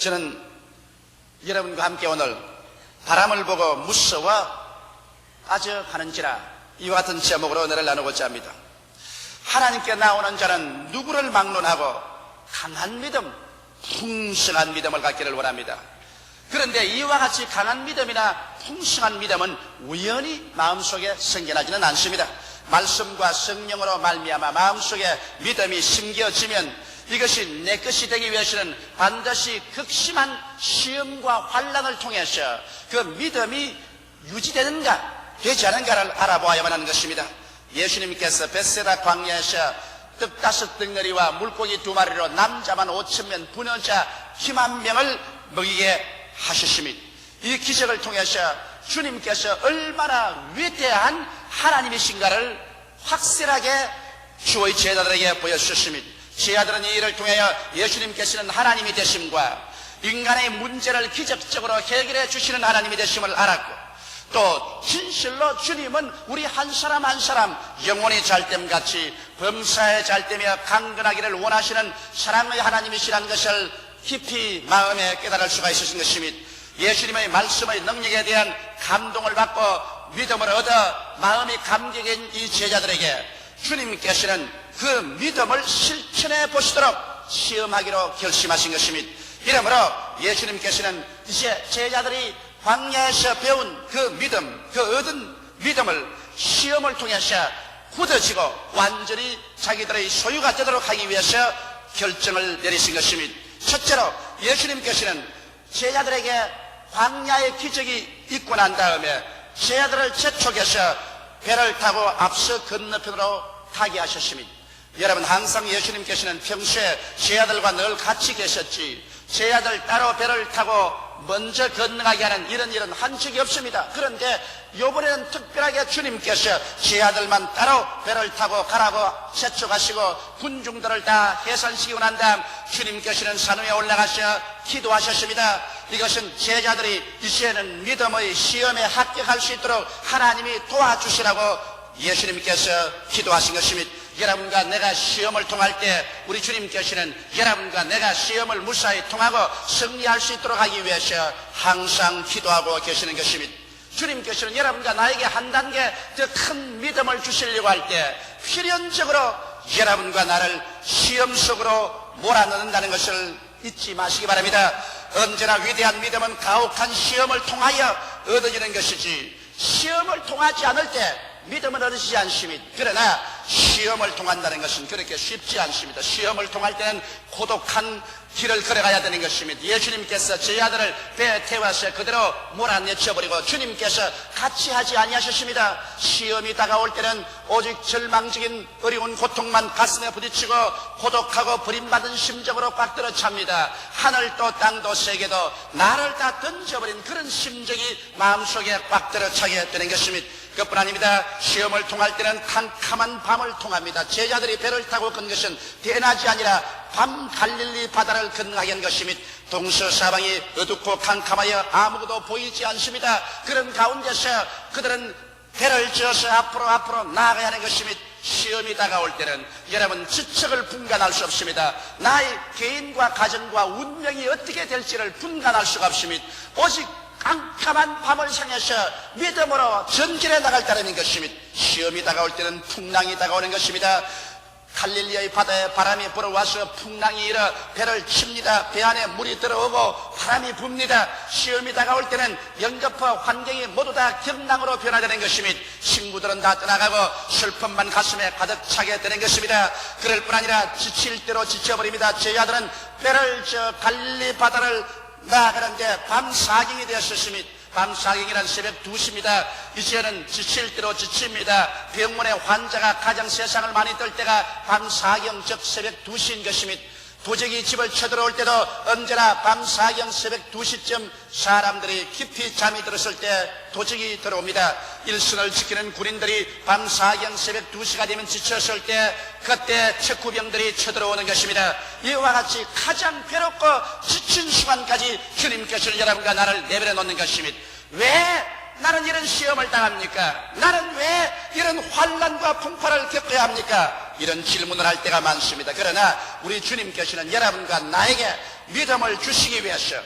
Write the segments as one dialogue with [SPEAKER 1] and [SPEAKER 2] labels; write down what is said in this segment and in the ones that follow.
[SPEAKER 1] 저는 여러분과 함께 오늘 바람을 보고 무서워 빠져가는지라 이와 같은 제목으로 은혜를 나누고자 합니다. 하나님께 나오는 자는 누구를 막론하고 강한 믿음, 풍성한 믿음을 갖기를 원합니다. 그런데 이와 같이 강한 믿음이나 풍성한 믿음은 우연히 마음속에 생겨나지는 않습니다. 말씀과 성령으로 말미암아 마음속에 믿음이 심겨지면 이것이 내 것이 되기 위해서는 반드시 극심한 시험과 환란을 통해서 그 믿음이 유지되는가 되지 않은가를 알아보아야만 하는 것입니다. 예수님께서 베세다 광야에서 떡 다섯 덩어리와 물고기 두 마리로 남자만 오천 명 분여자 힘한 명을 먹이게 하셨습니다. 이 기적을 통해서 주님께서 얼마나 위대한 하나님이신가를 확실하게 주의 제자들에게 보여주셨습니다. 제자들은 이 일을 통하여 예수님께서는 하나님이 되심과 인간의 문제를 기적적으로 해결해 주시는 하나님이 되심을 알았고 또 진실로 주님은 우리 한 사람 한 사람 영혼이 잘됨 같이 범사에 잘되며 강건하기를 원하시는 사랑의 하나님이시라는 것을 깊이 마음에 깨달을 수가 있으신 것입니다. 예수님의 말씀의 능력에 대한 감동을 받고 믿음을 얻어 마음이 감격인 이 제자들에게 주님께서는 그 믿음을 실천해 보시도록 시험하기로 결심하신 것입니다. 이러므로 예수님께서는 이제 제자들이 광야에서 배운 그 믿음, 그 얻은 믿음을 시험을 통해서 굳어지고 완전히 자기들의 소유가 되도록 하기 위해서 결정을 내리신 것입니다. 첫째로 예수님께서는 제자들에게 광야의 기적이 있고 난 다음에 제자들을 재촉해서 배를 타고 앞서 건너편으로 타게 하셨습니다. 여러분 항상 예수님께서는 평소에 제자들과 늘 같이 계셨지 제자들 따로 배를 타고 먼저 건너가게 하는 이런 일은 한 적이 없습니다. 그런데 이번에는 특별하게 주님께서 제자들만 따로 배를 타고 가라고 재촉하시고 군중들을 다 해산시키고 난 다음 주님께서는 산 위에 올라가셔 기도하셨습니다. 이것은 제자들이 이제는 믿음의 시험에 합격할 수 있도록 하나님이 도와주시라고 예수님께서 기도하신 것입니다. 여러분과 내가 시험을 통할 때 우리 주님께서는 여러분과 내가 시험을 무사히 통하고 승리할 수 있도록 하기 위해서 항상 기도하고 계시는 것입니다. 주님께서는 여러분과 나에게 한 단계 더 큰 믿음을 주시려고 할 때 필연적으로 여러분과 나를 시험 속으로 몰아넣는다는 것을 잊지 마시기 바랍니다. 언제나 위대한 믿음은 가혹한 시험을 통하여 얻어지는 것이지 시험을 통하지 않을 때 믿음은 얻으시지 않습니다. 그러나 시험을 통한다는 것은 그렇게 쉽지 않습니다. 시험을 통할 때는 고독한 길을 걸어가야 되는 것입니다. 예수님께서 제 아들을 배에 태워서 그대로 몰아내쳐버리고 주님께서 같이 하지 아니하셨습니다. 시험이 다가올 때는 오직 절망적인 어려운 고통만 가슴에 부딪히고 고독하고 버림받은 심정으로 꽉 들어찹니다. 하늘도 땅도 세계도 나를 다 던져버린 그런 심정이 마음속에 꽉 들어차게 되는 것입니다. 그뿐 아닙니다. 시험을 통할 때는 캄캄한 밤을 통합니다. 제자들이 배를 타고 건 것은 대낮이 아니라 밤 갈릴리 바다를 건너게 한 것이며 동서 사방이 어둡고 캄캄하여 아무것도 보이지 않습니다. 그런 가운데서 그들은 배를 지어서 앞으로 앞으로 나아가야 하는 것이며 시험이 다가올 때는 여러분 지척을 분간할 수 없습니다. 나의 개인과 가정과 운명이 어떻게 될지를 분간할 수가 없습니다. 오직 깜깜한 밤을 향해서 믿음으로 전진해 나갈 따름인 것입니다. 시험이 다가올 때는 풍랑이 다가오는 것입니다. 갈릴리의 바다에 바람이 불어와서 풍랑이 일어 배를 칩니다. 배 안에 물이 들어오고 바람이 붑니다. 시험이 다가올 때는 영접과 환경이 모두 다 경랑으로 변화되는 것입니다. 친구들은 다 떠나가고 슬픔만 가슴에 가득 차게 되는 것입니다. 그럴 뿐 아니라 지칠 대로 지쳐버립니다. 제자들은 배를 저 갈릴리 바다를 나아가는데 밤 사경이 되었습니다. 밤 사경이란 새벽 2시입니다. 이제는 지칠 대로 지칩니다. 병원의 환자가 가장 세상을 많이 떨 때가 밤 사경 즉 새벽 2시인 것입니다. 도적이 집을 쳐들어올 때도 언제나 밤 사경 새벽 2시쯤 사람들이 깊이 잠이 들었을 때 도적이 들어옵니다. 일선을 지키는 군인들이 밤 사경 새벽 2시가 되면 지쳤을 때 그때 척구병들이 쳐들어오는 것입니다. 이와 같이 가장 괴롭고 지친 순간까지 주님께서는 여러분과 나를 내버려 놓는 것입니다. 왜 나는 이런 시험을 당합니까? 나는 왜 이런 환란과 풍파를 겪어야 합니까? 이런 질문을 할 때가 많습니다. 그러나 우리 주님께서는 여러분과 나에게 믿음을 주시기 위해서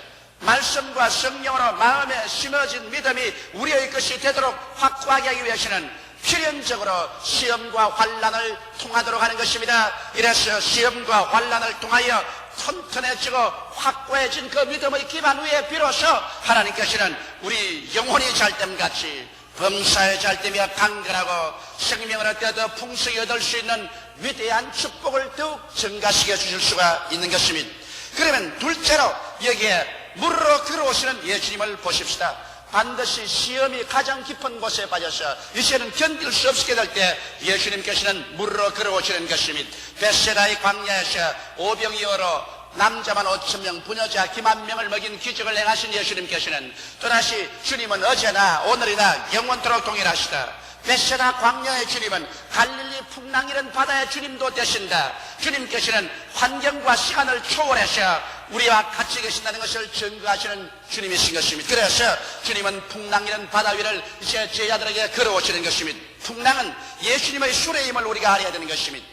[SPEAKER 1] 말씀과 성령으로 마음에 심어진 믿음이 우리의 것이 되도록 확고하게 하기 위해서는 필연적으로 시험과 환란을 통하도록 하는 것입니다. 이래서 시험과 환란을 통하여 튼튼해지고 확고해진 그 믿음의 기반 위에 비로소 하나님께서는 우리 영혼이 잘됨 같이 범사에 잘되며 강건하고 생명을 더 풍성히 얻을 수 있는 위대한 축복을 더욱 증가시켜 주실 수가 있는 것입니다. 그러면 둘째로 여기에 물으로 들어오시는 예수님을 보십시다. 반드시 시험이 가장 깊은 곳에 빠져서 이제는 견딜 수 없게 될 때 예수님께서는 물으로 걸어오시는 것입니다. 베세다의 광야에서 오병이어로 남자만 5천 명, 부녀자 기만 명을 먹인 기적을 행하신 예수님께서는 또다시 주님은 어제나 오늘이나 영원토록 동일하시다. 베세다 광야의 주님은 갈릴리 풍랑이른 바다의 주님도 되신다. 주님께서는 환경과 시간을 초월해서 우리와 같이 계신다는 것을 증거하시는 주님이신 것입니다. 그래서 주님은 풍랑이른 바다 위를 이제 제자들에게 걸어오시는 것입니다. 풍랑은 예수님의 수레임을 우리가 알아야 되는 것입니다.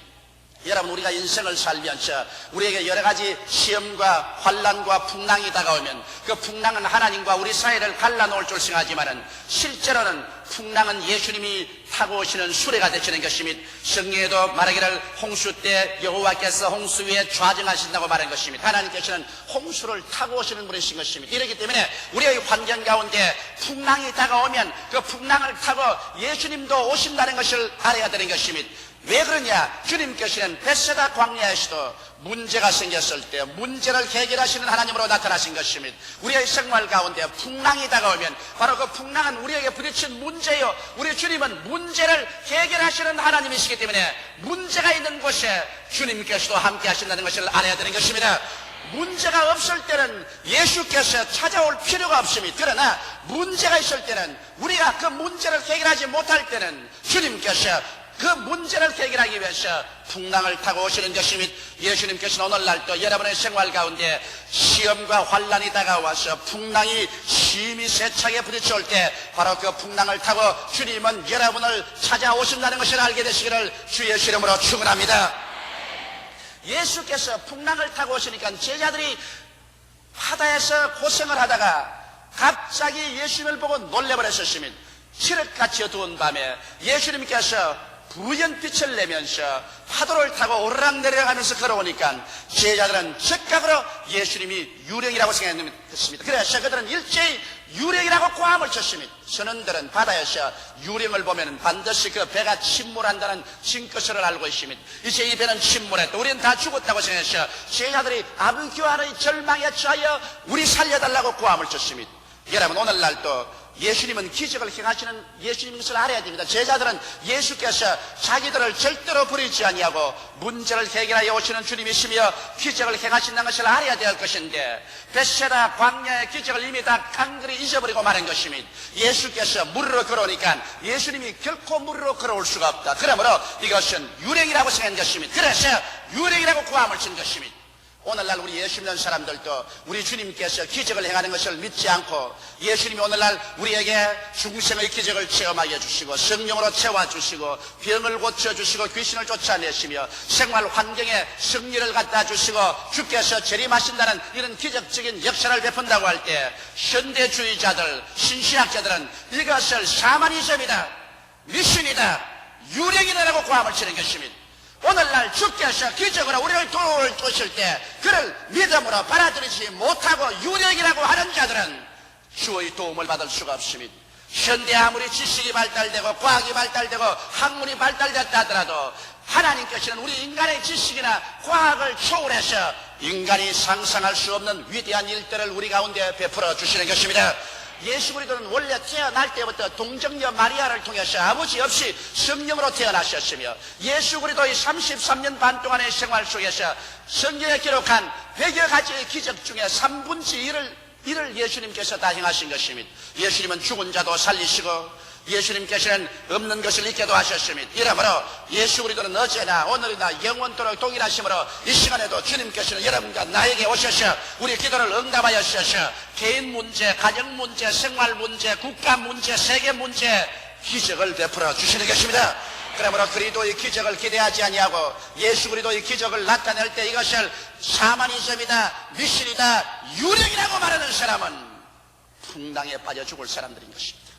[SPEAKER 1] 여러분 우리가 인생을 살면서 우리에게 여러 가지 시험과 환란과 풍랑이 다가오면 그 풍랑은 하나님과 우리 사이를 갈라놓을 줄 생각하지만은 실제로는 풍랑은 예수님이 타고 오시는 수레가 되시는 것입니다. 성경에도 말하기를 홍수 때 여호와께서 홍수 위에 좌정하신다고 말한 것입니다. 하나님께서는 홍수를 타고 오시는 분이신 것입니다. 이렇기 때문에 우리의 환경 가운데 풍랑이 다가오면 그 풍랑을 타고 예수님도 오신다는 것을 알아야 되는 것입니다. 왜 그러냐? 주님께서는 베세다 광야에서도 문제가 생겼을 때 문제를 해결하시는 하나님으로 나타나신 것입니다. 우리의 생활 가운데 풍랑이 다가오면 바로 그 풍랑은 우리에게 부딪힌 문제요. 우리 주님은 문제를 해결하시는 하나님이시기 때문에 문제가 있는 곳에 주님께서도 함께 하신다는 것을 알아야 되는 것입니다. 문제가 없을 때는 예수께서 찾아올 필요가 없습니다. 그러나 문제가 있을 때는 우리가 그 문제를 해결하지 못할 때는 주님께서 그 문제를 해결하기 위해서 풍랑을 타고 오시는 것입니다. 예수님께서는 오늘날 또 여러분의 생활 가운데 시험과 환란이 다가와서 풍랑이 심히 세차게 부딪혀올 때 바로 그 풍랑을 타고 주님은 여러분을 찾아오신다는 것을 알게 되시기를 주 예수 이름으로 축원합니다. 예수께서 풍랑을 타고 오시니까 제자들이 바다에서 고생을 하다가 갑자기 예수님을 보고 놀래버렸었습니다. 칠흑같이 어두운 밤에 예수님께서 부연빛을 내면서 파도를 타고 오르락 내려가면서 걸어오니까 제자들은 즉각으로 예수님이 유령이라고 생각했습니다. 그래서 그들은 일제히 유령이라고 고함을 쳤습니다. 선원들은 바다에서 유령을 보면 반드시 그 배가 침몰한다는 징크스를 알고 있습니다. 이제 이 배는 침몰했다. 우리는 다 죽었다고 생각해서 제자들이 아부교환의 절망에 처하여 우리 살려달라고 고함을 쳤습니다. 여러분 오늘날도 예수님은 기적을 행하시는 예수님인 것을 알아야 됩니다. 제자들은 예수께서 자기들을 절대로 버리지 아니하고 문제를 해결하여 오시는 주님이시며 기적을 행하신다는 것을 알아야 될 것인데 베세다 광야의 기적을 이미 다 간그리 잊어버리고 마는 것입니다. 예수께서 물으로 걸어오니까 예수님이 결코 물으로 걸어올 수가 없다. 그러므로 이것은 유령이라고 생각한 것입니다. 그래서 유령이라고 고함을 친 것입니다. 오늘날 우리 예수 믿는 사람들도 우리 주님께서 기적을 행하는 것을 믿지 않고 예수님이 오늘날 우리에게 중생의 기적을 체험하게 해주시고 성령으로 채워주시고 병을 고쳐주시고 귀신을 쫓아내시며 생활 환경에 승리를 갖다 주시고 주께서 재림하신다는 이런 기적적인 역사를 베푼다고 할 때 현대주의자들 신신학자들은 이것을 샤머니즘이다 미신이다 유령이다라고 고함을 치는 것입니다. 오늘날 주께서 기적으로 우리를 도울 것일 때 그를 믿음으로 받아들이지 못하고 유력이라고 하는 자들은 주의 도움을 받을 수가 없습니다. 현대 아무리 지식이 발달되고 과학이 발달되고 학문이 발달됐다 하더라도 하나님께서는 우리 인간의 지식이나 과학을 초월해서 인간이 상상할 수 없는 위대한 일들을 우리 가운데 베풀어 주시는 것입니다. 예수 그리스도는 원래 태어날 때부터 동정녀 마리아를 통해서 아버지 없이 성령으로 태어나셨으며 예수 그리스도의 33년 반 동안의 생활 속에서 성경에 기록한 100여 가지의 기적 중에 3분의 1을 이를 예수님께서 다 행하신 것입니다. 예수님은 죽은 자도 살리시고 예수님께서는 없는 것을 있게도 하셨습니다. 이러므로 예수 그리스도는 어제나 오늘이나 영원토록 동일하심으로 이 시간에도 주님께서는 여러분과 나에게 오셔서 우리 기도를 응답하여 주셔서 개인 문제, 가정 문제, 생활 문제, 국가 문제, 세계 문제 기적을 베풀어 주시는 것입니다. 그러므로 그리도의 기적을 기대하지 아니하고 예수 그리도의 기적을 나타낼 때 이것을 샤머니즘이다 미신이다 유령이라고 말하는 사람은 풍랑에 빠져 죽을 사람들인 것입니다.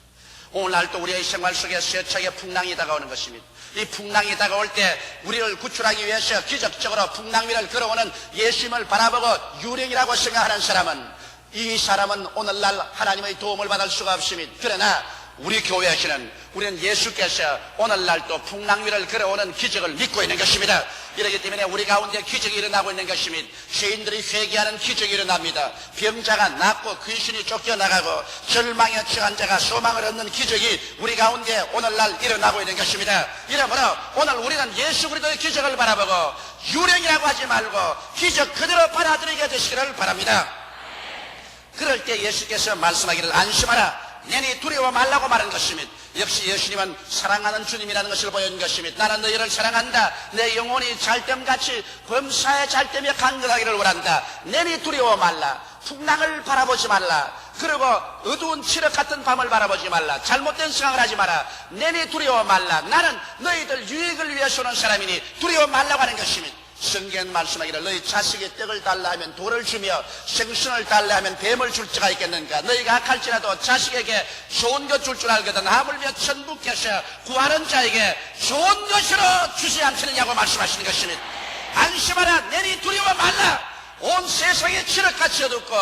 [SPEAKER 1] 오늘날도 우리의 생활 속에 세차게 풍랑이 다가오는 것입니다. 이 풍랑이 다가올 때 우리를 구출하기 위해서 기적적으로 풍랑 위를 걸어오는 예수님을 바라보고 유령이라고 생각하는 사람은 이 사람은 오늘날 하나님의 도움을 받을 수가 없습니다. 그러나 우리 교회에서는 우리는 예수께서 오늘날도 풍랑 위를 걸어오는 기적을 믿고 있는 것입니다. 이러기 때문에 우리 가운데 기적이 일어나고 있는 것입니다. 죄인들이 회개하는 기적이 일어납니다. 병자가 낫고 귀신이 쫓겨나가고 절망에 처한 자가 소망을 얻는 기적이 우리 가운데 오늘날 일어나고 있는 것입니다. 이러므로 오늘 우리는 예수 그리스도의 기적을 바라보고 유령이라고 하지 말고 기적 그대로 받아들이게 되시기를 바랍니다. 그럴 때 예수께서 말씀하기를 안심하라. 내니 두려워 말라고 말한 것입니다. 역시 예수님은 사랑하는 주님이라는 것을 보여준 것입니다. 나는 너희를 사랑한다. 내 영혼이 잘됨같이 범사에 잘됨에 간격하기를 원한다. 내니 두려워 말라. 풍랑을 바라보지 말라. 그리고 어두운 칠흑 같은 밤을 바라보지 말라. 잘못된 생각을 하지 마라. 내니 두려워 말라. 나는 너희들 유익을 위해서 오는 사람이니 두려워 말라고 하는 것입니다. 성경 말씀하기를 너희 자식의 떡을 달라 하면 돌을 주며 생선을 달라 하면 뱀을 줄 자가 있겠는가? 너희가 악할지라도 자식에게 좋은 것줄줄 알거든 하물며 천국께서 구하는 자에게 좋은 것으로 주시 않겠느냐고 말씀하시는 것입니다. 안심하라. 내니 두려워 말라. 온 세상에 칠흑같이 어둡고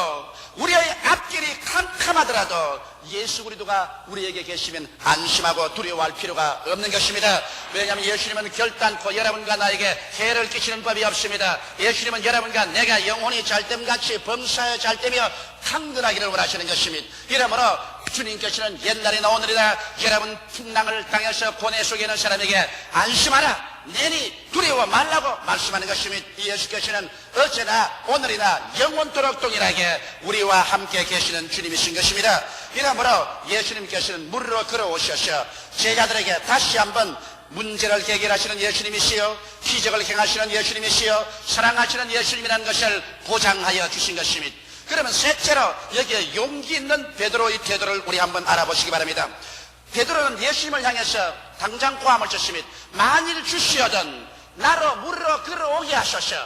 [SPEAKER 1] 우리의 앞길이 캄캄하더라도 예수 그리스도가 우리에게 계시면 안심하고 두려워할 필요가 없는 것입니다. 왜냐하면 예수님은 결단코 여러분과 나에게 해를 끼치는 법이 없습니다. 예수님은 여러분과 내가 영혼이 잘됨같이 범사에 잘되며 강건하기를 원하시는 것입니다. 이러므로 주님께서는 옛날이나 오늘이나 여러분 풍랑을 당해서 고뇌 속에 있는 사람에게 안심하라. 내니 두려워 말라고 말씀하는 것입니다. 예수께서는 어제나 오늘이나 영원토록 동일하게 우리와 함께 계시는 주님이신 것입니다. 이러므로 예수님께서는 물로 걸어오셔서 제자들에게 다시 한번 문제를 해결하시는 예수님이시여 기적을 행하시는 예수님이시여 사랑하시는 예수님이라는 것을 보장하여 주신 것입니다. 그러면 셋째로 여기에 용기 있는 베드로의 태도를 우리 한번 알아보시기 바랍니다. 베드로는 예수님을 향해서 당장 고함을 쳤습니다. 만일 주시어든 나로 물로 걸어오게 하소서.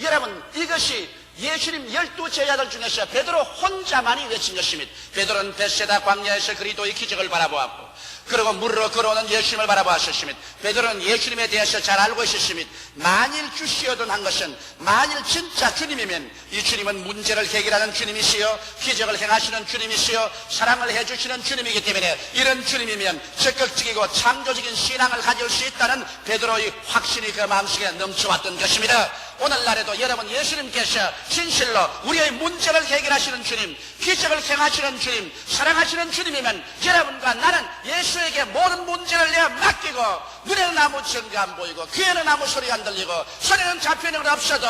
[SPEAKER 1] 여러분 이것이 예수님 열두 제자들 중에서 베드로 혼자만이 외친 것입니다. 베드로는 베세다 광야에서 그리도의 기적을 바라보았고 그리고 물로 걸어오는 예수님을 바라보았습니다. 베드로는 예수님에 대해서 잘 알고 있었습니다. 만일 주시어든 한 것은 만일 진짜 주님이면 이 주님은 문제를 해결하는 주님이시여 기적을 행하시는 주님이시여 사랑을 해주시는 주님이기 때문에 이런 주님이면 적극적이고 창조적인 신앙을 가질 수 있다는 베드로의 확신이 그 마음속에 넘쳐왔던 것입니다. 오늘날에도 여러분 예수님께서 진실로 우리의 문제를 해결하시는 주님, 기적을 행하시는 주님, 사랑하시는 주님이면 여러분과 나는 예수에게 모든 문제를 내어 맡기고 눈에는 아무 증거 안 보이고 귀에는 아무 소리가 안 들리고 손에는 잡히는 건 없어도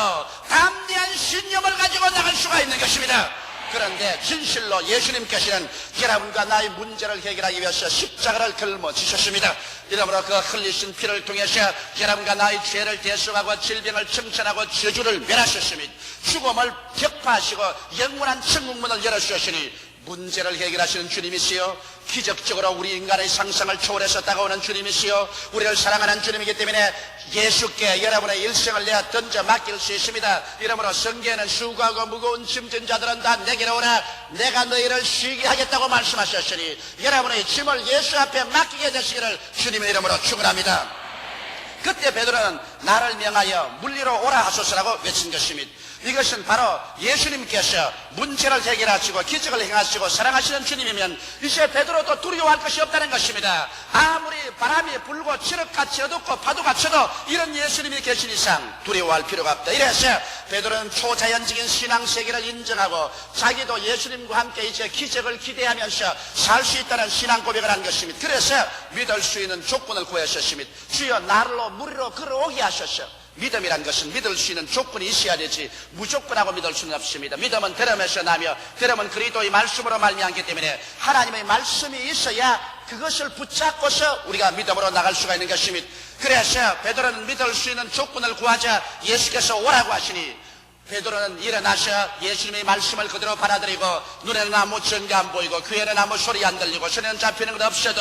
[SPEAKER 1] 담대한 신념을 가지고 나갈 수가 있는 것입니다. 그런데 진실로 예수님께서는 여러분과 나의 문제를 해결하기 위해서 십자가를 걸머지셨습니다. 이러므로 그 흘리신 피를 통해서 여러분과 나의 죄를 대속하고 질병을 청천하고 저주를 멸하셨습니다. 죽음을 격파하시고 영원한 천국문을 열어주셨으니 문제를 해결하시는 주님이시여 기적적으로 우리 인간의 상상을 초월해서 다가오는 주님이시여 우리를 사랑하는 주님이기 때문에 예수께 여러분의 일생을 내어 던져 맡길 수 있습니다. 이러므로 성경에는 수고하고 무거운 짐진 자들은 다 내게로 오라. 내가 너희를 쉬게 하겠다고 말씀하셨으니 여러분의 짐을 예수 앞에 맡기게 되시기를 주님의 이름으로 축원합니다. 그때 베드로는 나를 명하여 물리로 오라 하소서라고 외친 것입니다. 이것은 바로 예수님께서 문제를 해결하시고 기적을 행하시고 사랑하시는 주님이면 이제 베드로도 두려워할 것이 없다는 것입니다. 아무리 바람이 불고 칠흑같이 어둡고 파도가 쳐도 이런 예수님이 계신 이상 두려워할 필요가 없다. 이래서 베드로는 초자연적인 신앙 세계를 인정하고 자기도 예수님과 함께 이제 기적을 기대하면서 살 수 있다는 신앙 고백을 한 것입니다. 그래서 믿을 수 있는 조건을 구하셨습니다. 주여 나로 물로 걸어오게 하셨어. 믿음이란 것은 믿을 수 있는 조건이 있어야 되지 무조건하고 믿을 수는 없습니다. 믿음은 들음에서 나며 들음은 그리스도의 말씀으로 말미암기 때문에 하나님의 말씀이 있어야 그것을 붙잡고서 우리가 믿음으로 나갈 수가 있는 것입니다. 그래서 베드로는 믿을 수 있는 조건을 구하자 예수께서 오라고 하시니 베드로는 일어나서 예수님의 말씀을 그대로 받아들이고 눈에는 아무 증거 안 보이고 귀에는 아무 소리 안 들리고 손에는 잡히는 것 없어도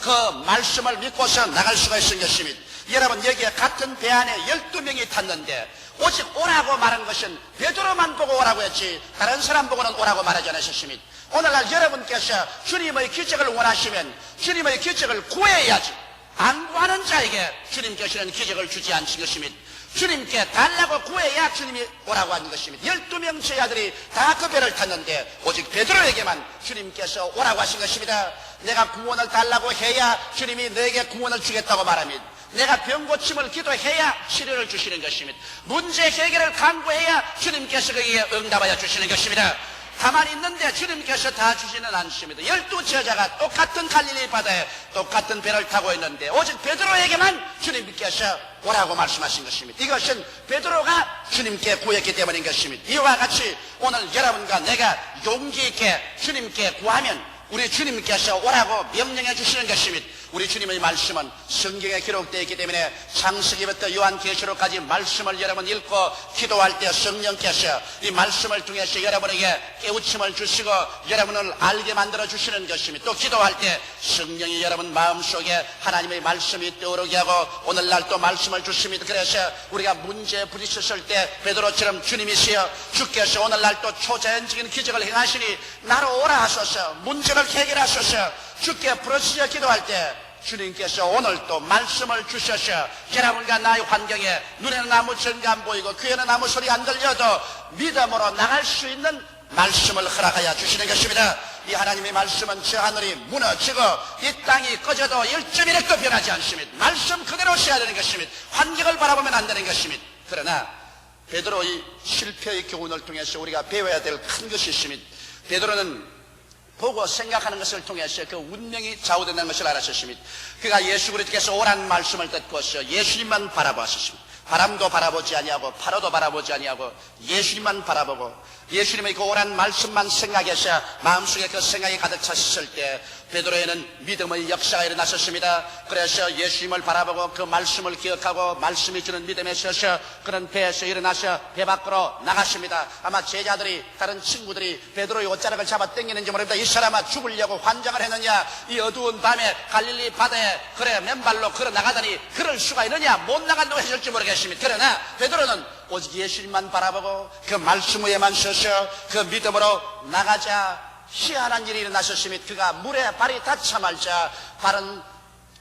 [SPEAKER 1] 그 말씀을 믿고서 나갈 수가 있는 것입니다. 여러분 여기에 같은 배 안에 12명이 탔는데 오직 오라고 말한 것은 베드로만 보고 오라고 했지 다른 사람 보고는 오라고 말하지 않으셨습니다. 오늘날 여러분께서 주님의 기적을 원하시면 주님의 기적을 구해야지 안 구하는 자에게 주님께서는 기적을 주지 않으신 것입니다. 주님께 달라고 구해야 주님이 오라고 하는 것입니다. 12명 제자들이 다 그 배를 탔는데 오직 베드로에게만 주님께서 오라고 하신 것입니다. 내가 구원을 달라고 해야 주님이 너에게 구원을 주겠다고 말합니다. 내가 병 고침을 기도해야 치료를 주시는 것입니다. 문제 해결을 강구해야 주님께서 거기에 응답하여 주시는 것입니다. 가만히 있는데 주님께서 다 주지는 않습니다. 열두 제자가 똑같은 갈릴리 바다에 똑같은 배를 타고 있는데 오직 베드로에게만 주님께서 오라고 말씀하신 것입니다. 이것은 베드로가 주님께 구했기 때문인 것입니다. 이와 같이 오늘 여러분과 내가 용기 있게 주님께 구하면 우리 주님께서 오라고 명령해 주시는 것입니다. 우리 주님의 말씀은 성경에 기록되어 있기 때문에 창세기부터 요한계시록까지 말씀을 여러분 읽고 기도할 때 성령께서 이 말씀을 통해서 여러분에게 깨우침을 주시고 여러분을 알게 만들어 주시는 것입니다. 또 기도할 때 성령이 여러분 마음속에 하나님의 말씀이 떠오르게 하고 오늘날 또 말씀을 주십니다. 그래서 우리가 문제에 부딪혔을 때 베드로처럼 주님이시여 주께서 오늘날 또 초자연적인 기적을 행하시니 나로 오라 하소서 문제를 해결하소서 주께 부르시려 기도할 때 주님께서 오늘 또 말씀을 주셔서 여러분과 나의 환경에 눈에는 아무 증거 안 보이고 귀에는 아무 소리 안 들려도 믿음으로 나갈 수 있는 말씀을 허락하여 주시는 것입니다. 이 하나님의 말씀은 저 하늘이 무너지고 이 땅이 꺼져도 1.1획도 변하지 않습니다. 말씀 그대로 써야 되는 것입니다. 환경을 바라보면 안 되는 것입니다. 그러나 베드로 이 실패의 교훈을 통해서 우리가 배워야 될 큰 것이 있습니다. 베드로는 보고 생각하는 것을 통해서 그 운명이 좌우된다는 것을 알았었습니다. 그가 예수 그리스도께서 오란 말씀을 듣고서 예수님만 바라보았습니다. 바람도 바라보지 아니하고 파도도 바라보지 아니하고 예수님만 바라보고 예수님의 그 오란 말씀만 생각해서 마음속에 그 생각이 가득 찼을 때 베드로에는 믿음의 역사가 일어났었습니다. 그래서 예수님을 바라보고 그 말씀을 기억하고 말씀이 주는 믿음에 서서 그런 배에서 일어나서 배 밖으로 나갔습니다. 아마 제자들이 다른 친구들이 베드로의 옷자락을 잡아 당기는지 모릅니다. 이 사람아 죽으려고 환장을 했느냐? 이 어두운 밤에 갈릴리 바다에 그래 맨발로 걸어 나가다니 그럴 수가 있느냐? 못 나간다고 했을지 모르겠습니다. 그러나 베드로는 오직 예수님만 바라보고 그 말씀 위에만 서서 그 믿음으로 나가자 희한한 일이 일어나셨으며 그가 물에 발이 닿자 말자 발은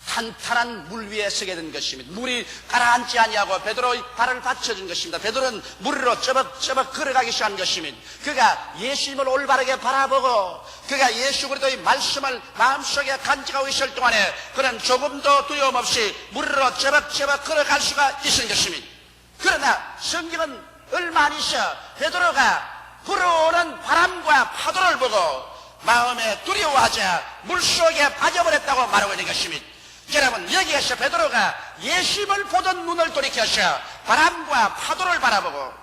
[SPEAKER 1] 탄탄한 물 위에 서게 된 것입니다. 물이 가라앉지 아니하고 베드로의 발을 받쳐준 것입니다. 베드로는 물 위로 쩌벅쩌벅 걸어가기 시작한 것입니다. 그가 예수님을 올바르게 바라보고 그가 예수 그리스도의 말씀을 마음속에 간직하고 있을 동안에 그는 조금도 두려움 없이 물 위로 쩌벅쩌벅 걸어갈 수가 있은 것입니다. 그러나 성경은 얼마 안 있어 베드로가 불어오는 바람과 파도를 보고 마음에 두려워하자 물속에 빠져버렸다고 말하고 있는 것입니다. 여러분 여기에서 베드로가 예수님을 보던 눈을 돌이켜서 바람과 파도를 바라보고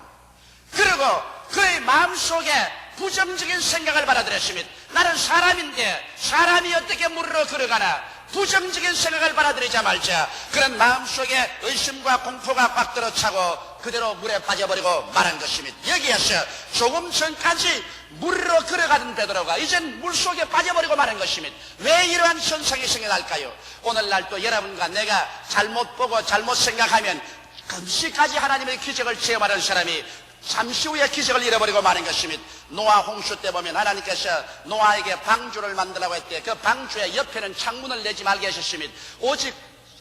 [SPEAKER 1] 그리고 그의 마음속에 부정적인 생각을 받아들였습니다. 나는 사람인데 사람이 어떻게 물으러 걸어가나 부정적인 생각을 받아들이자 말자 그런 마음속에 의심과 공포가 꽉 들어차고 그대로 물에 빠져버리고 말한 것입니다. 여기에서 조금 전까지 물로 걸어가던 베드로가 이젠 물속에 빠져버리고 말한 것입니다. 왜 이러한 현상이 생겨날까요? 오늘날 또 여러분과 내가 잘못 보고 잘못 생각하면 금시까지 하나님의 기적을 체험하는 사람이 잠시 후에 기적을 잃어버리고 마는 것입니다. 노아 홍수 때 보면 하나님께서 노아에게 방주를 만들라고 했대. 그 방주의 옆에는 창문을 내지 말게 하셨습니다. 오직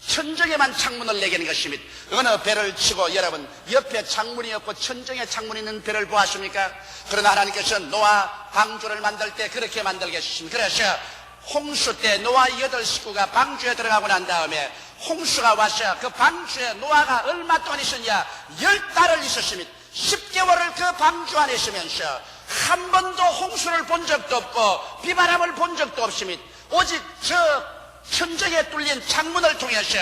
[SPEAKER 1] 천정에만 창문을 내게 하는 것입니다. 어느 배를 치고 여러분 옆에 창문이 없고 천정에 창문이 있는 배를 보았습니까? 그러나 하나님께서 노아 방주를 만들 때 그렇게 만들게 하셨습니다. 그래서 홍수 때 노아 여덟 식구가 방주에 들어가고 난 다음에 홍수가 와서 그 방주에 노아가 얼마 동안 있었냐? 열 달을 있었습니다. 10개월을 그 방주 안에 있으면서 한 번도 홍수를 본 적도 없고 비바람을 본 적도 없습니다. 오직 저 천정에 뚫린 창문을 통해서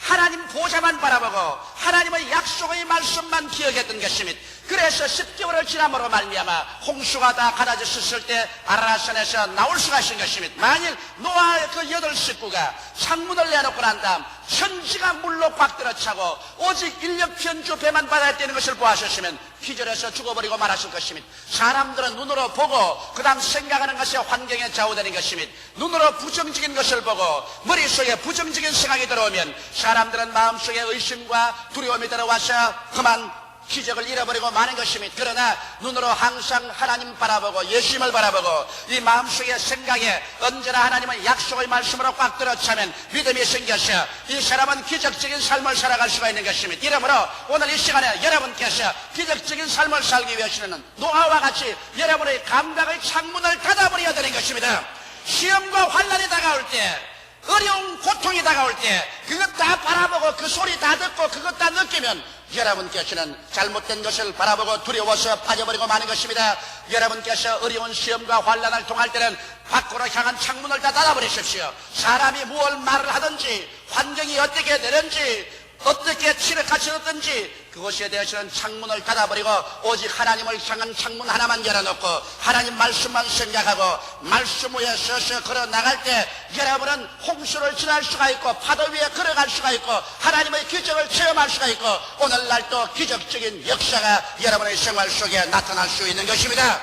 [SPEAKER 1] 하나님 보좌만 바라보고 하나님의 약속의 말씀만 기억했던 것입니다. 그래서 10개월을 지남으로 말미암아 홍수가 다 가라졌을 때 아라산에서 나올 수가 있는 것입니다. 만일 노아의 그 여덟 식구가 창문을 내놓고 난 다음 천지가 물로 꽉 들어차고 오직 인력 편주 배만 받아야 되는 것을 보았으면 기절해서 죽어버리고 말았을 것입니다. 사람들은 눈으로 보고 그 다음 생각하는 것이 환경에 좌우되는 것입니다. 눈으로 부정적인 것을 보고 머릿속에 부정적인 생각이 들어오면 사람들은 마음속에 의심과 두려움이 들어와서 그만 기적을 잃어버리고 마는 것입니다. 그러나 눈으로 항상 하나님 바라보고 예수님을 바라보고 이 마음속의 생각에 언제나 하나님의 약속의 말씀으로 꽉 들어차면 믿음이 생겨서 이 사람은 기적적인 삶을 살아갈 수가 있는 것입니다. 이러므로 오늘 이 시간에 여러분께서 기적적인 삶을 살기 위해서는 노아와 같이 여러분의 감각의 창문을 닫아버려야 되는 것입니다. 시험과 환란이 다가올 때 어려운 고통이 다가올 때 그것 다 바라보고 그 소리 다 듣고 그것 다 느끼면 여러분께서는 잘못된 것을 바라보고 두려워서 빠져버리고 마는 것입니다. 여러분께서 어려운 시험과 환란을 통할 때는 밖으로 향한 창문을 다 닫아버리십시오. 사람이 무엇 말을 하든지 환경이 어떻게 되는지 어떻게 치르카치었든지 그것에 대해서는 창문을 닫아버리고 오직 하나님을 향한 창문 하나만 열어놓고 하나님 말씀만 생각하고 말씀 위에 서서 걸어 나갈 때 여러분은 홍수를 지날 수가 있고 파도 위에 걸어갈 수가 있고 하나님의 기적을 체험할 수가 있고 오늘날 또 기적적인 역사가 여러분의 생활 속에 나타날 수 있는 것입니다.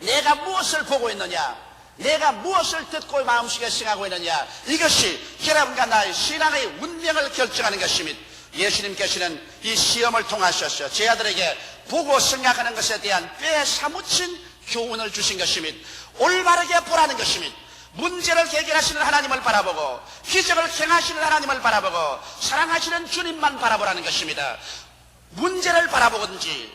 [SPEAKER 1] 내가 무엇을 보고 있느냐? 내가 무엇을 듣고 마음속에 생각하고 있느냐? 이것이 여러분과 나의 신앙의 운명을 결정하는 것입니다. 예수님께서는 이 시험을 통하셔서 제 아들에게 보고 생각하는 것에 대한 꽤 사무친 교훈을 주신 것입니다. 올바르게 보라는 것입니다. 문제를 해결하시는 하나님을 바라보고 기적을 행하시는 하나님을 바라보고 사랑하시는 주님만 바라보라는 것입니다. 문제를 바라보든지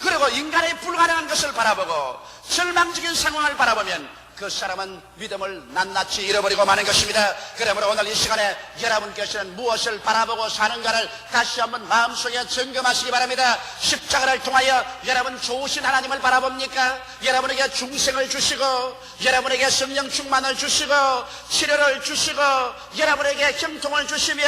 [SPEAKER 1] 그리고 인간의 불가능한 것을 바라보고 절망적인 상황을 바라보면 그 사람은 믿음을 낱낱이 잃어버리고 마는 것입니다. 그러므로 오늘 이 시간에 여러분께서는 무엇을 바라보고 사는가를 다시 한번 마음속에 점검하시기 바랍니다. 십자가를 통하여 여러분 좋으신 하나님을 바라봅니까? 여러분에게 중생을 주시고 여러분에게 성령 충만을 주시고 치료를 주시고 여러분에게 형통을 주시며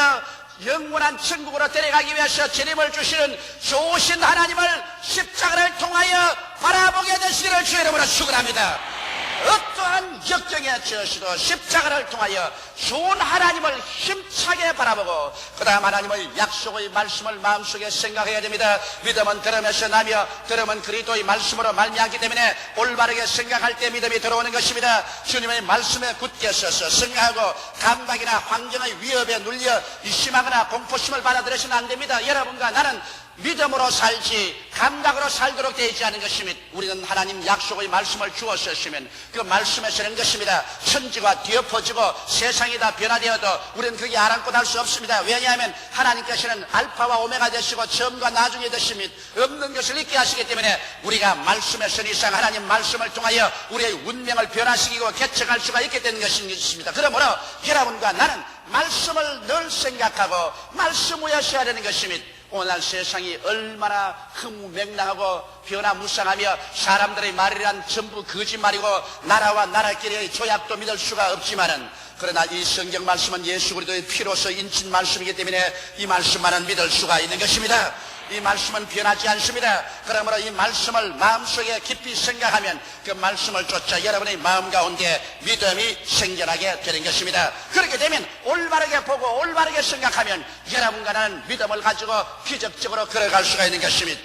[SPEAKER 1] 영원한 천국으로 데려가기 위해서 재림을 주시는 좋으신 하나님을 십자가를 통하여 바라보게 되시기를 주의 이름으로 축원합니다. 어떠한 역경에 처하시도 십자가를 통하여 좋은 하나님을 힘차게 바라보고 그 다음 하나님의 약속의 말씀을 마음속에 생각해야 됩니다. 믿음은 들으면서 나며 들으면 그리스도의 말씀으로 말미암기 때문에 올바르게 생각할 때 믿음이 들어오는 것입니다. 주님의 말씀에 굳게 서서 생각하고 감각이나 환경의 위협에 눌려 이 심하거나 공포심을 받아들여서는 안 됩니다. 여러분과 나는 믿음으로 살지 감각으로 살도록 되어 있지 않은 것입니다. 우리는 하나님 약속의 말씀을 주었었으면 그 말씀에 서는 것입니다. 천지가 뒤엎어지고 세상이 다 변화되어도 우리는 그게 아랑곳 할수 없습니다. 왜냐하면 하나님께서는 알파와 오메가 되시고 처음과 나중에 되십니다. 없는 것을 있게 하시기 때문에 우리가 말씀에 선 이상 하나님 말씀을 통하여 우리의 운명을 변화시키고 개척할 수가 있게 되는 것입니다. 그러므로 여러분과 나는 말씀을 늘 생각하고 말씀 위에 서야 되는 것입니다. 오늘날 세상이 얼마나 흐무맹랑하고 변화무쌍하며 사람들의 말이란 전부 거짓말이고 나라와 나라끼리의 조약도 믿을 수가 없지만은 그러나 이 성경 말씀은 예수 그리스도의 피로서 인친 말씀이기 때문에 이 말씀만은 믿을 수가 있는 것입니다. 이 말씀은 변하지 않습니다. 그러므로 이 말씀을 마음속에 깊이 생각하면 그 말씀을 쫓아 여러분의 마음 가운데 믿음이 생겨나게 되는 것입니다. 그렇게 되면 올바르게 보고 올바르게 생각하면 여러분과 나는 믿음을 가지고 기적적으로 걸어갈 수가 있는 것입니다.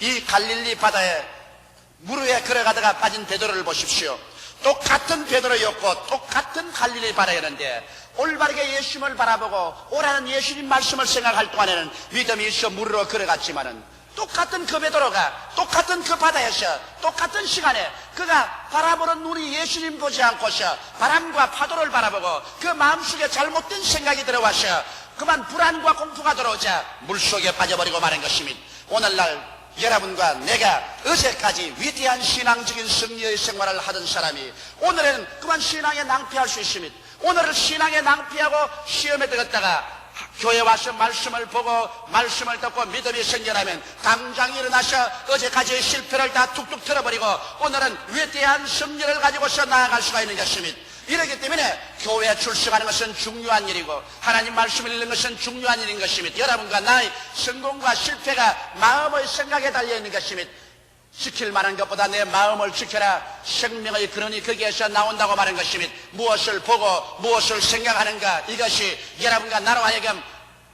[SPEAKER 1] 이 갈릴리 바다에 물 위에 걸어가다가 빠진 베드로를 보십시오. 똑같은 베드로였고 똑같은 갈릴리 바다였는데 올바르게 예수님을 바라보고 오라는 예수님 말씀을 생각할 동안에는 믿음이 있어 물으로 걸어갔지만은 똑같은 그 베드로가 똑같은 그 바다에서 똑같은 시간에 그가 바라보는 눈이 예수님 보지 않고서 바람과 파도를 바라보고 그 마음속에 잘못된 생각이 들어와서 그만 불안과 공포가 들어오자 물속에 빠져버리고 마는 것입니다. 오늘날 여러분과 내가 어제까지 위대한 신앙적인 승리의 생활을 하던 사람이 오늘은 그만 신앙에 낭피할 수 있습니다. 오늘은 신앙에 낭피하고 시험에 들었다가 교회 와서 말씀을 보고 말씀을 듣고 믿음이 생겨나면 당장 일어나서 어제까지의 실패를 다 툭툭 틀어버리고 오늘은 위대한 승리를 가지고서 나아갈 수가 있는 것입니다. 이렇기 때문에 교회에 출석하는 것은 중요한 일이고 하나님 말씀을 읽는 것은 중요한 일인 것입니다. 여러분과 나의 성공과 실패가 마음의 생각에 달려 있는 것입니다. 지킬 만한 것보다 내 마음을 지켜라. 생명의 근원이 거기에서 나온다고 말한 것입니다. 무엇을 보고 무엇을 생각하는가 이것이 여러분과 나로 하여금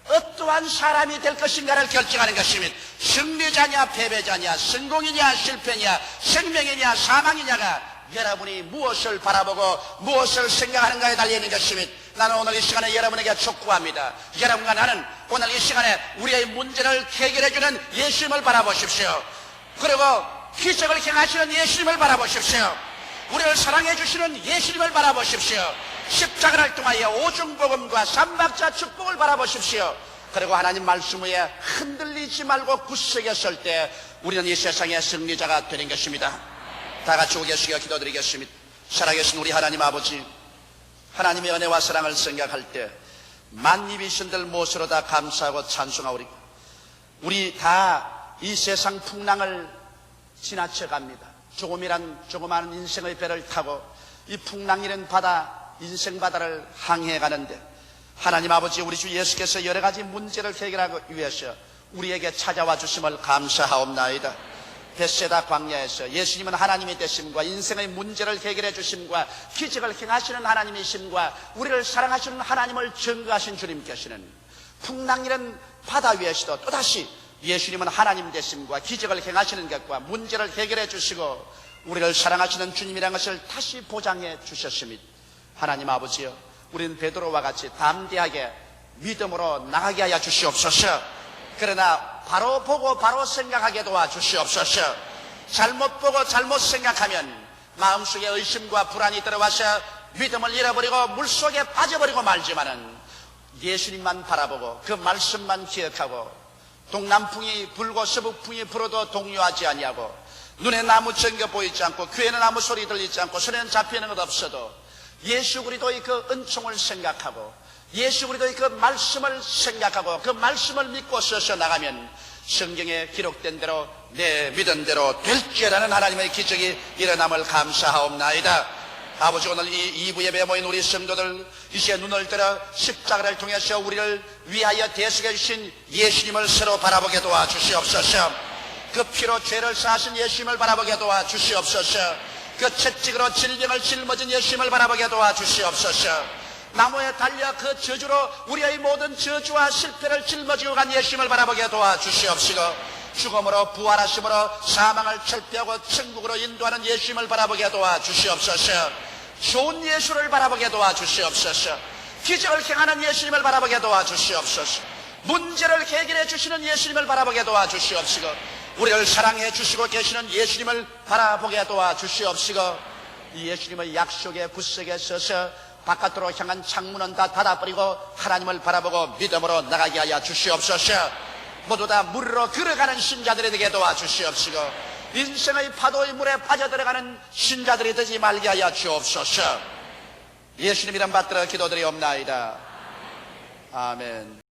[SPEAKER 1] 어떠한 사람이 될 것인가를 결정하는 것입니다. 승리자냐 패배자냐 성공이냐 실패냐 생명이냐 사망이냐가 여러분이 무엇을 바라보고 무엇을 생각하는가에 달려있는 것입니다. 나는 오늘 이 시간에 여러분에게 촉구합니다. 여러분과 나는 오늘 이 시간에 우리의 문제를 해결해주는 예수님을 바라보십시오. 그리고 기적을 행하시는 예수님을 바라보십시오. 우리를 사랑해 주시는 예수님을 바라보십시오. 십자가를 통하여 오중복음과 삼박자 축복을 바라보십시오. 그리고 하나님 말씀 위에 흔들리지 말고 굳세게 설 때 우리는 이 세상의 승리자가 되는 것입니다. 다 같이 오계시겨 기도드리겠습니다. 살아계신 우리 하나님 아버지, 하나님의 은혜와 사랑을 생각할 때 만입이 신들 무엇으로 다 감사하고 찬송하오리까. 우리 다 이 세상 풍랑을 지나쳐 갑니다. 조금이란 조그마한 인생의 배를 타고 이 풍랑이란 바다, 인생 바다를 항해 가는데 하나님 아버지 우리 주 예수께서 여러 가지 문제를 해결하기 위해서 우리에게 찾아와 주심을 감사하옵나이다. 베세다 광야에서 예수님은 하나님의 되심과 인생의 문제를 해결해 주심과 기적을 행하시는 하나님이심과 우리를 사랑하시는 하나님을 증거하신 주님께서는 풍랑이란 바다 위에서도 또다시 예수님은 하나님 되심과 기적을 행하시는 것과 문제를 해결해 주시고 우리를 사랑하시는 주님이라는 것을 다시 보장해 주셨습니다. 하나님 아버지여 우리는 베드로와 같이 담대하게 믿음으로 나가게 하여 주시옵소서. 그러나 바로 보고 바로 생각하게 도와 주시옵소서. 잘못 보고 잘못 생각하면 마음속에 의심과 불안이 들어와서 믿음을 잃어버리고 물속에 빠져버리고 말지만은 예수님만 바라보고 그 말씀만 기억하고 동남풍이 불고 서북풍이 불어도 동요하지 아니하고 눈에 나무 전겨 보이지 않고 귀에는 아무 소리 들리지 않고 손에는 잡히는 것 없어도 예수 그리도의 그 은총을 생각하고 예수 그리도의 그 말씀을 생각하고 그 말씀을 믿고 서서 나가면 성경에 기록된 대로 내 믿은 대로 될지라는 하나님의 기적이 일어남을 감사하옵나이다. 아버지 오늘 이 2부 예배에 모인 우리 성도들 이제 눈을 들어 십자가를 통해서 우리를 위하여 대속해 주신 예수님을 새로 바라보게 도와주시옵소서. 그 피로 죄를 사하신 예수님을 바라보게 도와주시옵소서. 그 채찍으로 질병을 짊어진 예수님을 바라보게 도와주시옵소서 나무에 달려 그 저주로 우리의 모든 저주와 실패를 짊어지고 간 예수님을 바라보게 도와주시옵시고 죽음으로 부활하심으로 사망을 철폐하고 천국으로 인도하는 예수님을 바라보게 도와주시옵소서. 좋은 예수를 바라보게 도와주시옵소서. 기적을 행하는 예수님을 바라보게 도와주시옵소서. 문제를 해결해 주시는 예수님을 바라보게 도와주시옵시고 우리를 사랑해 주시고 계시는 예수님을 바라보게 도와주시옵시고 이 예수님의 약속에 굳세게 서서 바깥으로 향한 창문은 다 닫아버리고 하나님을 바라보고 믿음으로 나가게 하여 주시옵소서. 모두 다 물로 걸어가는 신자들이 되게 도와주시옵시고 인생의 파도의 물에 빠져들어가는 신자들이 되지 말게 하여 주옵소서. 예수님 이름 받들어 기도드리옵나이다. 아멘